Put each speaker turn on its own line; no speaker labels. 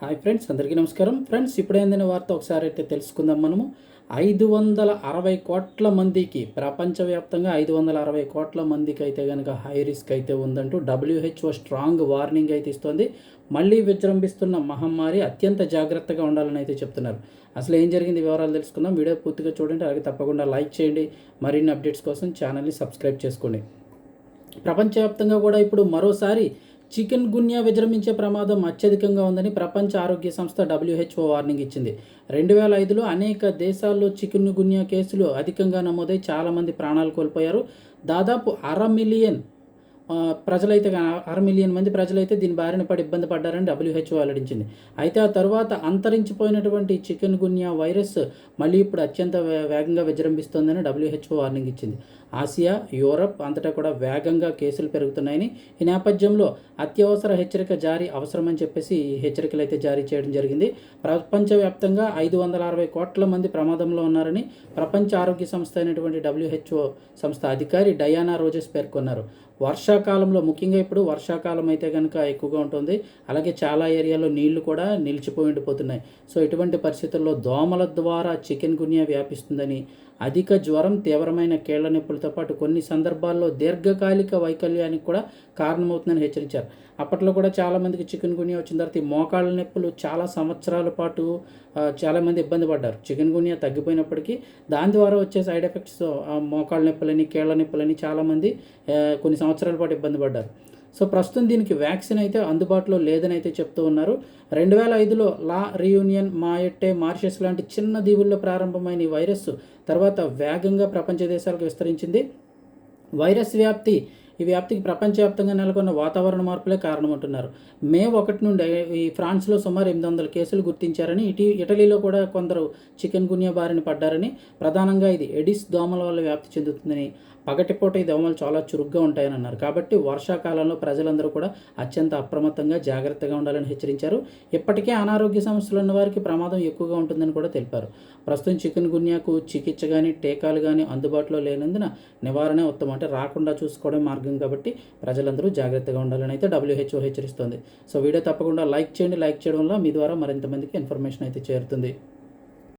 Hi friends అందరికీ నమస్కారం. Friends ఇప్పుడైందనే వార్త ఒకసారి అయితే తెలుసుకుందాం మనము. ఐదు వందల అరవై కోట్ల మందికి ప్రపంచవ్యాప్తంగా ఐదు వందల అరవై కోట్ల మందికి అయితే కనుక హై రిస్క్ అయితే ఉందంటూ డబ్ల్యూహెచ్ఓ స్ట్రాంగ్ వార్నింగ్ అయితే ఇస్తోంది. మళ్ళీ విజృంభిస్తున్న మహమ్మారి అత్యంత జాగ్రత్తగా ఉండాలని అయితే చెప్తున్నారు. అసలు ఏం జరిగింది? వివరాలు తెలుసుకుందాం. వీడియో పూర్తిగా చూడండి. అలాగే తప్పకుండా లైక్ చేయండి. మరిన్ని అప్డేట్స్ కోసం ఛానల్ని సబ్స్క్రైబ్ చేసుకోండి. ప్రపంచవ్యాప్తంగా కూడా ఇప్పుడు మరోసారి చికెన్ గున్యా విజృంభించే ప్రమాదం అత్యధికంగా ఉందని ప్రపంచ ఆరోగ్య సంస్థ డబ్ల్యూహెచ్ఓ వార్నింగ్ ఇచ్చింది. రెండు వేల ఐదులో అనేక దేశాల్లో చికెన్ గున్యా కేసులు అధికంగా నమోదై చాలామంది ప్రాణాలు కోల్పోయారు. దాదాపు అర మిలియన్ ప్రజలైతే అర మిలియన్ మంది ప్రజలైతే దీని బారిన పడి ఇబ్బంది పడ్డారని డబ్ల్యూహెచ్ఓ వెల్లడించింది. అయితే ఆ తర్వాత అంతరించిపోయినటువంటి చికెన్ గున్యా వైరస్ మళ్ళీ ఇప్పుడు అత్యంత వేగంగా విజృంభిస్తోందని డబ్ల్యూహెచ్ఓ వార్నింగ్ ఇచ్చింది. ఆసియా యూరప్ అంతటా కూడా వేగంగా కేసులు పెరుగుతున్నాయని ఈ నేపథ్యంలో అత్యవసర హెచ్చరిక జారీ అవసరమని చెప్పేసి ఈ హెచ్చరికలు అయితే జారీ చేయడం జరిగింది. ప్రపంచవ్యాప్తంగా ఐదు వందల అరవై కోట్ల మంది ప్రమాదంలో ఉన్నారని ప్రపంచ ఆరోగ్య సంస్థ అయినటువంటి డబ్ల్యూహెచ్ఓ సంస్థ అధికారి డయానా రోజెస్ పేర్కొన్నారు. వర్షాకాలంలో ముఖ్యంగా ఇప్పుడు వర్షాకాలం అయితే కనుక ఎక్కువగా ఉంటుంది. అలాగే చాలా ఏరియాలో నీళ్ళు కూడా నిలిచిపోయి ఉండిపోతున్నాయి. సో ఇటువంటి పరిస్థితుల్లో దోమల ద్వారా చికెన్ గున్యా వ్యాపిస్తుందని అధిక జ్వరం తీవ్రమైన కీళ్ళ నొప్పులతో పాటు కొన్ని సందర్భాల్లో దీర్ఘకాలిక వైకల్యానికి కూడా కారణమవుతుందని హెచ్చరించారు. అప్పట్లో కూడా చాలామందికి చికెన్ గునియా వచ్చిన తర్వాత ఈ మోకాళ్ళ నొప్పులు చాలా సంవత్సరాల పాటు చాలామంది ఇబ్బంది పడ్డారు. చికెన్ గునియా తగ్గిపోయినప్పటికీ దాని ద్వారా వచ్చే సైడ్ ఎఫెక్ట్స్ మోకాళ్ళ నొప్పులని కీళ్ళ నొప్పులని చాలామంది కొన్ని సంవత్సరాల పాటు ఇబ్బంది పడ్డారు. సో ప్రస్తుతం దీనికి వ్యాక్సిన్ అయితే అందుబాటులో లేదని అయితే చెప్తూ ఉన్నారు. రెండు వేల ఐదులో లా రియూనియన్ మాయెట్టే మారిషస్ లాంటి చిన్న దీవుల్లో ప్రారంభమైన ఈ వైరస్ తర్వాత వేగంగా ప్రపంచ దేశాలకు విస్తరించింది. వైరస్ వ్యాప్తి ఈ వ్యాప్తికి ప్రపంచవ్యాప్తంగా నెలకొన్న వాతావరణ మార్పులే కారణమంటున్నారు. మే ఒకటి నుండి ఈ ఫ్రాన్స్లో సుమారు ఎనిమిది వందల కేసులు గుర్తించారని ఇటీ ఇటలీలో కూడా కొందరు చికెన్ గున్యా బారిన పడ్డారని ప్రధానంగా ఇది ఎడిస్ దోమల వల్ల వ్యాప్తి చెందుతుందని పగటిపూట ఈ దోమలు చాలా చురుగ్గా ఉంటాయని అన్నారు కాబట్టి వర్షాకాలంలో ప్రజలందరూ కూడా అత్యంత అప్రమత్తంగా జాగ్రత్తగా ఉండాలని హెచ్చరించారు. ఇప్పటికే అనారోగ్య సమస్యలు ఉన్న వారికి ప్రమాదం ఎక్కువగా ఉంటుందని కూడా తెలిపారు. ప్రస్తుతం చికెన్ గున్యాకు చికిత్స కానీ టీకాలు కానీ అందుబాటులో లేనందున నివారణ ఉత్తమం. అంటే రాకుండా చూసుకోవడం మార్గం కాబట్టి ప్రజలందరూ జాగ్రత్తగా ఉండాలని అయితే డబ్ల్యూహెచ్ఓ హెచ్చరిస్తోంది. సో వీడియో తప్పకుండా లైక్ చేయండి. లైక్ చేయడం వల్ల మీ ద్వారా మరింత మందికి ఇన్ఫర్మేషన్ అయితే చేరుతుంది.